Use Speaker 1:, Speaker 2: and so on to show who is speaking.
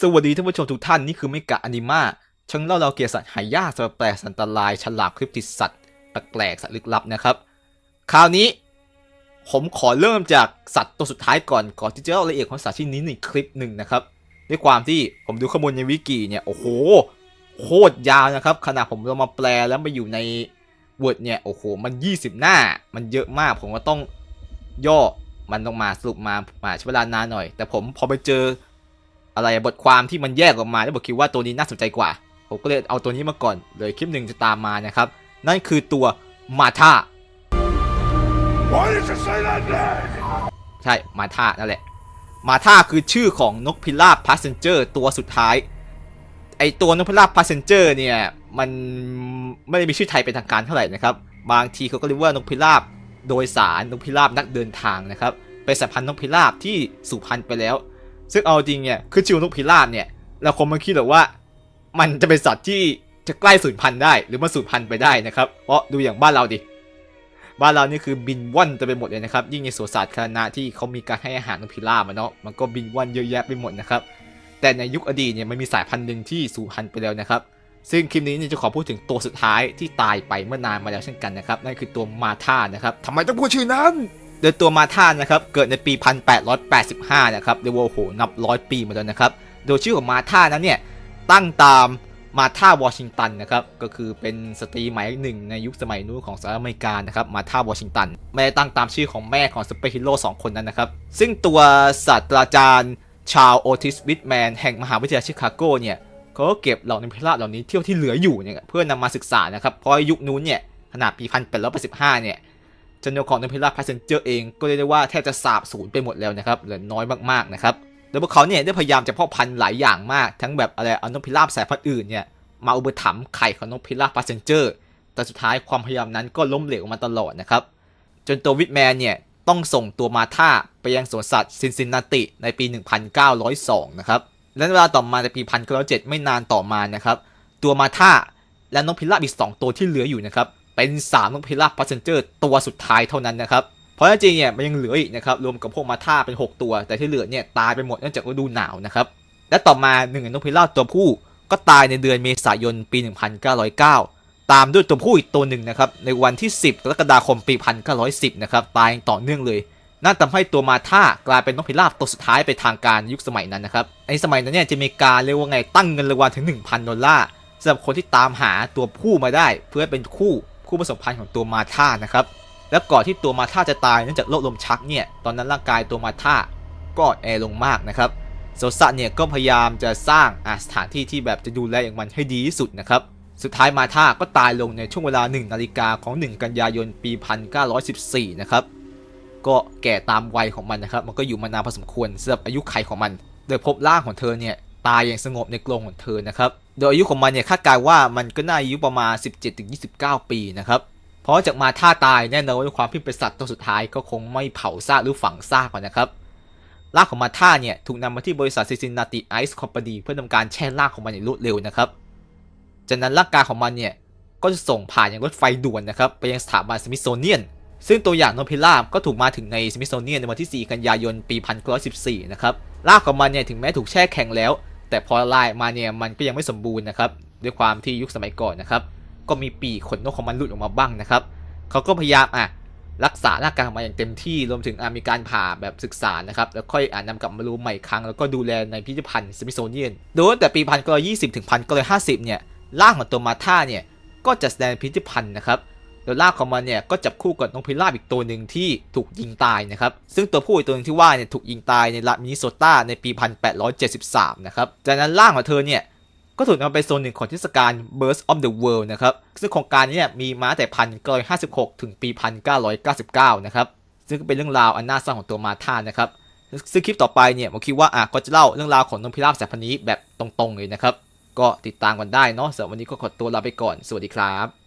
Speaker 1: สวัสดีท่านผู้ชมทุกท่าน นี่คือไม่กะอนิมาช่างเล่าเราเกียรสัตว์หายากสัตว์แปลกสัตว์อันตรายฉลามคลิปติดสัตว์แปลกสัตว์ลึกลับนะครับ คราวนี้ ผมขอเริ่มจากสัตว์ตัวสุดท้ายก่อนก่อนที่จะเล่ารายละเอียดของสัตว์ชิ้นนี้ในคลิปหนึ่งนะครับ ด้วยความที่ผมดูข้อมูลในวิกิเนี่ยโอ้โหโคตรยาวนะครับขนาดผมเรามาแปลแล้วมาอยู่ใน Word เนี่ยโอ้โหมัน 20 หน้า มันเยอะมากผมก็ต้องย่อมันต้องมาสรุปมามาใช้เวลานานหน่อย แต่ผมพอไปเจอ อะไรบทความที่มันแยกออกมาแล้วบอกคิดว่าตัวนี้น่าสนใจกว่า ผมก็เลยเอาตัวนี้มาก่อนเลยคลิปหนึ่งจะตามมานะครับ นั่นคือตัวมาธา
Speaker 2: Why did you say that name?
Speaker 1: ใช่มาธานั่นแหละ มาธาคือชื่อของนกพิราบพาสเซนเจอร์ตัวสุดท้าย ไอตัวนกพิราบพาสเซนเจอร์เนี่ยมันไม่ได้มีชื่อไทยเป็นทางการเท่าไหร่นะครับ บางทีเขาก็เรียกว่านกพิราบโดยสารนกพิราบนักเดินทางนะครับเป็นสายพันธุ์นกพิราบที่สูญพันธุ์ไปแล้ว ซึ่งเอาจริงเนี่ยคือชื่อนกพิราบเนี่ยเราคงไม่คิดหรอกว่า มันจะเป็นสัตว์ที่จะใกล้สูญพันธุ์ได้หรือมันสูญพันธุ์ไปได้นะครับเพราะดูอย่างบ้านเราดิบ้านเรานี่คือบินว่อนจะไปหมดเลยนะครับ ยิ่งในสวนสาธารณะที่เขามีการให้อาหารนกพิราบเนาะมันก็บินว่อนเยอะแยะไปหมดนะครับ แต่ในยุคอดีตเนี่ยมันมีสายพันธุ์หนึ่งที่สูญพันธุ์ไปแล้วนะครับ ซึ่งคลิปนี้เนี่ยจะขอพูดถึงตัวสุดท้ายที่ตายไปเมื่อนานมาแล้วเช่นกันนะครับนั่นคือตัวมาธานะครับ
Speaker 2: ทำไมต้องพูดชื่อนั้น
Speaker 1: โดยตัวมาธานะครับเกิดในปี 1885 นะครับเรียกว่าโอ้โหนับร้อยปีมาแล้วนะครับ โดยชื่อของมาธานั้นเนี่ยตั้งตามมาธาวอชิงตันนะครับก็คือเป็นสตรีหมายเลขหนึ่งในยุคสมัยนู้นของสหรัฐอเมริกานะครับมาธาวอชิงตันไม่ได้ตั้งตามชื่อของแม่ของซูเปรฮีโร่สองคนนั้นนะครับ ซึ่งตัวศาสตราจารย์ชาลโอทิสวิทแมนแห่งมหาวิทยาลัยชิคาโกเนี่ยเขาก็เก็บเหล่านกพิราเหล่านี้เที่ยวที่เหลืออยู่เนี่ยเพื่อนำมาศึกษานะครับเพราะยุคนู้นเนี่ยขนาดปี1885เนี่ย จำนวนของนกพิราบพาสเซนเจอร์เองก็เรียกได้ว่าแทบจะสาบสูญไปหมดแล้วนะครับเหลือน้อยมากๆนะครับโดยพวกเขาเนี่ยได้พยายามจะพาะพันธุ์หลายอย่างมากทั้งแบบอะไรเอานกพิราบสายพันธุ์อื่นเนี่ยมาอุปถัมภ์ไข่ของนกพิราบพาสเซนเจอร์แต่สุดท้ายความพยายามนั้นก็ล้มเหลวมาตลอดนะครับจนตัววิทแมนเนี่ยต้องส่งตัวมาธาไปยังสวนสัตว์ซินซินนาติในปี 1902 นะครับ และเวลาต่อมาในปี 1907 ไม่นานต่อมานะครับ ตัวมาธาและนกพิราบอีก 2 ตัวที่เหลืออยู่นะครับ เป็น3นกพิราบพาสเซนเจอร์ตัวสุดท้ายเท่านั้นนะครับ เพราะจริงเนี่ยมันยังเหลืออีกนะครับรวมกับพวกมาธาเป็น 6 ตัว แต่ที่เหลือเนี่ยตายไปหมดเนื่องจากฤดูหนาวนะครับและต่อมาหนึ่งนกพิราบตัวผู้ก็ตายในเดือนเมษายนปี 1909 ตามด้วยตัวผู้อีกตัวหนึ่งนะครับในวันที่ 10 กรกฎาคมปี 1910 นะครับตายต่อเนื่องเลยนั่นทำให้ตัวมาท่ากลายเป็นนกพิราบตัวสุดท้ายไปทางการยุคสมัยนั้นนะครับ ในสมัยนั้นเนี่ยจะมีการเรียกว่าไงตั้งเงินรางวัลถึง 1,000 ดอลลาร์สำหรับคนที่ตามหาตัวผู้มาได้เพื่อเป็นคู่ คู่ผสมพันธุ์ของตัวมาท่านะครับ แล้วก่อนที่ตัวมาท่าจะตายเนื่องจากโรคลมชักเนี่ย ตอนนั้นร่างกายตัวมาท่าก็อ่อนแอลงมากนะครับโซซะเนี่ยก็พยายามจะสร้างอะสถานที่ที่แบบจะดูแลอย่างมันให้ดีที่สุดนะครับ สุดท้ายมาท่าก็ตายลงในช่วงเวลา 1 นาฬิกาของ 1 กันยายนปี 1914 นะครับ ก็แก่ตามวัยของมันนะครับ มันก็อยู่มานานพอสมควรสำหรับอายุไขของมัน โดยพบร่างของเธอเนี่ย ตายอย่างสงบในกรงของเธอนะครับ โดยอายุของมันเนี่ยคาดการว่ามันก็น่าอายุประมาณ 17-29 ปีนะครับ เพราะจากมาท่าตายแน่นอนด้วยความที่เป็นสัตว์ตัวสุดท้ายก็คงไม่เผาซากหรือฝังซากก่อนนะครับร่างของมาท่าเนี่ยถูกนำมาที่บริษัทซิซินนาติไอซ์คอมพานีเพื่อทำการแช่ร่างของมันอย่างรวดเร็วนะครับ จากนั้นร่างกายของมันเนี่ยก็จะส่งผ่านอย่างรถไฟด่วนนะครับไปยังสถาบันสมิธโซเนียน ซึ่งตัวอย่างนพิราบก็ถูกมาถึงในสมิธโซเนียนในวันที่ 4 กันยายนปี 1914 นะครับร่างของมันเนี่ยถึงแม้ถูกแช่แข็งแล้ว แต่พอละลายมาเนี่ยมันก็ยังไม่สมบูรณ์นะครับ ด้วยความที่ยุคสมัยก่อนนะครับ ก็มีปีกขนนกของมันหลุดออกมาบ้างนะครับเขาก็พยายามอะรักษาร่างกายของมันอย่างเต็มที่รวมถึงมีการผ่าแบบศึกษานะครับแล้วค่อยอ่านำกลับมารูใหม่ครั้ง แล้วก็ดูแลในพิพิธภัณฑ์สมิโซเนียนโดยแตั้งแต่ปี1920ถึง1950เนี่ยร่างของตัวมาท่าเนี่ยก็จะแสดงพิพิธภัณฑ์นะครับ โดยร่าของมันเนี่ยก็จับคู่กับนกพิราบอีกตัวหนึ่งที่ถูกยิงตายนะครับ ซึ่งตัวผู้อีกตัวหนึงที่ว่าเนี่ยถูกยิงตายในรัฐมินนิโซตาในปี 1873 นะครับ จากนั้นร่างของเธอเนี่ยก็ถูกนำไปโซนหนึ่งของเทศกาล Birds of the World นะครับ ซึ่งโครงการนี้เนี่ยมีมาแต่พันเก้าห้าสิบหกถึงปีพันเก้าร้อยเก้าสิบเก้านะครับ ซึ่งก็เป็นเรื่องราวอันน่าเศร้าของตัวมาธานะครับ ซึ่งคลิปต่อไปเนี่ยผมคิดว่าอะก็จะเล่าเรื่องราวของนกพิราบสายพันธุ์นี้แบบตรงๆเลยนะครับ ก็ติดตามกันได้เนาะสำหรับวันนี้ก็ขอตัวลาไปก่อน สวัสดีครับ